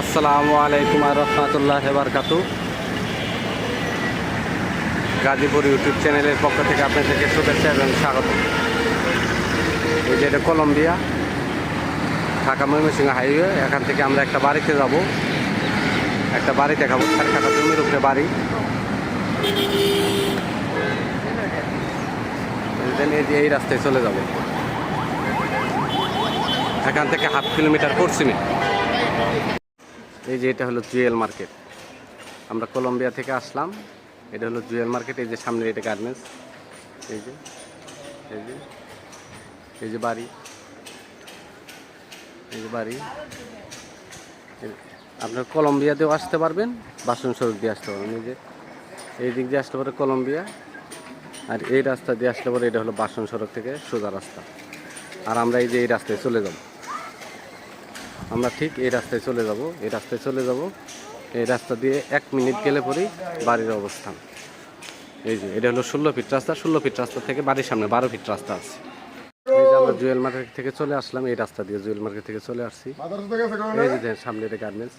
আসসালামু আলাইকুম আর রহমতুল্লাহ বারকাতু। গাজীপুর ইউটিউব চ্যানেলের পক্ষ থেকে আপনাদেরকে শুভেচ্ছা এবং স্বাগত। এই যে এটা কলম্বিয়া, ঢাকা ময়মনসিংহ হাইওয়ে, এখান থেকে আমরা একটা বাড়িতে যাব। একটা বাড়ি দেখাবো চার কাটা জমির উপরে বাড়ি। এই রাস্তায় চলে যাব। এখান থেকে হাফ কিলোমিটার পশ্চিমে। এই যে এটা হলো জুয়েল মার্কেট। আমরা কলম্বিয়া থেকে আসলাম। এটা হলো জুয়েল মার্কেট, এই যে সামনে এটা গার্মেন্টস। এই যে এই যে এই যে বাড়ি। এই যে বাড়ি। আপনার কলম্বিয়াতেও আসতে পারবেন, বাসন সড়ক দিয়ে আসতে পারবেন। এই যে, এই দিক দিয়ে আসতে পারে কলম্বিয়া, আর এই রাস্তা দিয়ে আসলে পরে এটা হলো বাসন সড়ক থেকে সোজা রাস্তা। আর আমরা এই যে এই রাস্তায় চলে যাব। আমরা ঠিক এই রাস্তায় চলে যাব, এই রাস্তায় চলে যাব। এই রাস্তা দিয়ে এক মিনিট গেলে পরেই বাড়ির অবস্থান। এই যে, এটা হলো ষোলো ফিট রাস্তা, ষোলো ফিট রাস্তা থেকে বাড়ির সামনে বারো ফিট রাস্তা আছে। আমরা জুয়েল মার্কেট থেকে চলে আসলাম, এই রাস্তা দিয়ে জুয়েল মার্কেট থেকে চলে আসছি। এই যে সামনে এটা গার্মেন্টস।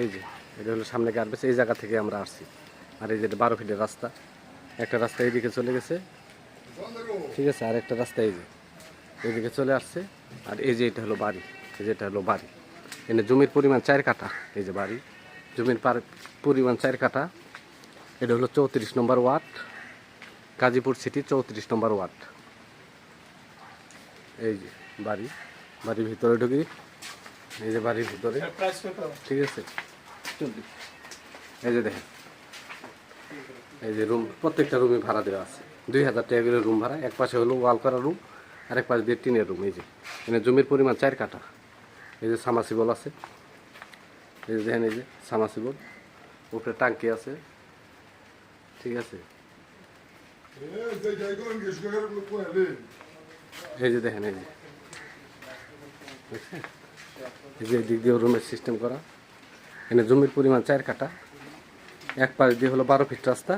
এই যে, এটা হলো সামনে গার্মেন্টস, এই জায়গা থেকে আমরা আসছি। আর এই যে এটা বারো ফিটের রাস্তা, একটা রাস্তা এইদিকে চলে গেছে। ঠিক আছে আর একটা রাস্তা এই যে, এইদিকে চলে আসছে। আর এই যে এটা হলো বাড়ি এই যে এটা হলো বাড়ি। এখানে জমির পরিমাণ চার কাঠা এই যে বাড়ি। জমির পার পরিমাণ চার কাঠা। এটা হলো চৌত্রিশ নম্বর ওয়ার্ড গাজীপুর সিটি চৌত্রিশ নম্বর ওয়ার্ড। এই যে বাড়ি বাড়ির ভিতরে ঢুকি। এই যে বাড়ির ভিতরে। ঠিক আছে? এই যে দেখেন। এই যে রুম প্রত্যেকটা রুমে ভাড়া দেওয়া আছে। দুই হাজার টাকা করে রুম ভাড়া এক পাশে হলো ওয়াল করা রুম আর এক পাশে দিয়ে টিনের রুম, এই যে। এখানে জমির পরিমাণ চার কাঠা। এই যে সামাসিবল আছে। এই যে দেখেন, এই যে সামাসিবল উপরে টাঙ্কি আছে। ঠিক আছে? এই যে দেখেন, এই যে। এই যে দিক দিয়ে রুমের সিস্টেম করা। এখানে জমির পরিমাণ চার কাটা এক পাশ দিয়ে হলো বারো ফিট রাস্তা।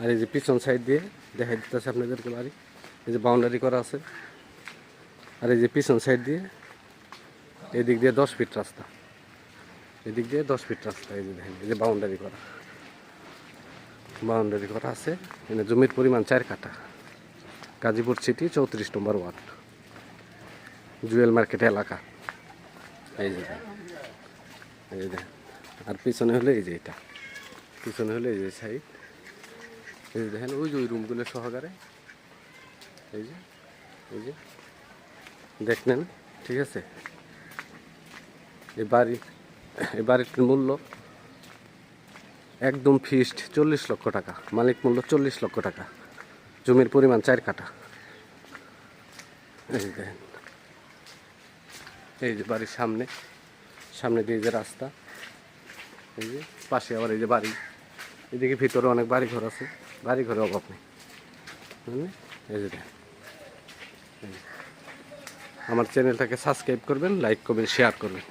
আর এই যে পিছন সাইড দিয়ে দেখা দিতেছে আপনাদেরকে বাড়ি। এই যে বাউন্ডারি করা আছে। আর এই যে পিছন সাইড দিয়ে, এদিক দিয়ে দশ ফিট রাস্তা। এদিক দিয়ে দশ ফিট রাস্তা, এই যে দেখেন, এই যে বাউন্ডারি করা। বাউন্ডারি করা আছে এখানে জমির পরিমাণ চার কাঠা। গাজীপুর সিটি চৌত্রিশ নম্বর ওয়ার্ড জুয়েল মার্কেট এলাকা। এই যে। এই যে। আর পিছনে হলে এই যে এটা। পিছনে হলে এই যে সাইড এই যে দেখেন, ওই যে ওই রুমগুলো সহকারে। এই যে এই যে। দেখলেন ঠিক আছে? এই বাড়ি, এই বাড়িটির মূল্য একদম ফিক্সড চল্লিশ লক্ষ টাকা, মালিক মূল্য চল্লিশ লক্ষ টাকা, জমির পরিমাণ চার কাটা এই দেখেন। এই যে বাড়ির সামনে সামনে দিয়ে যে রাস্তা, এই যে পাশে আবার এই যে বাড়ি, এদিকে ভিতরে অনেক বাড়ি ঘর আছে বাড়ি ঘরে অভাব নেই? এই যে দেখেন। আমার চ্যানেলটাকে সাবস্ক্রাইব করবেন লাইক করবেন শেয়ার করবেন।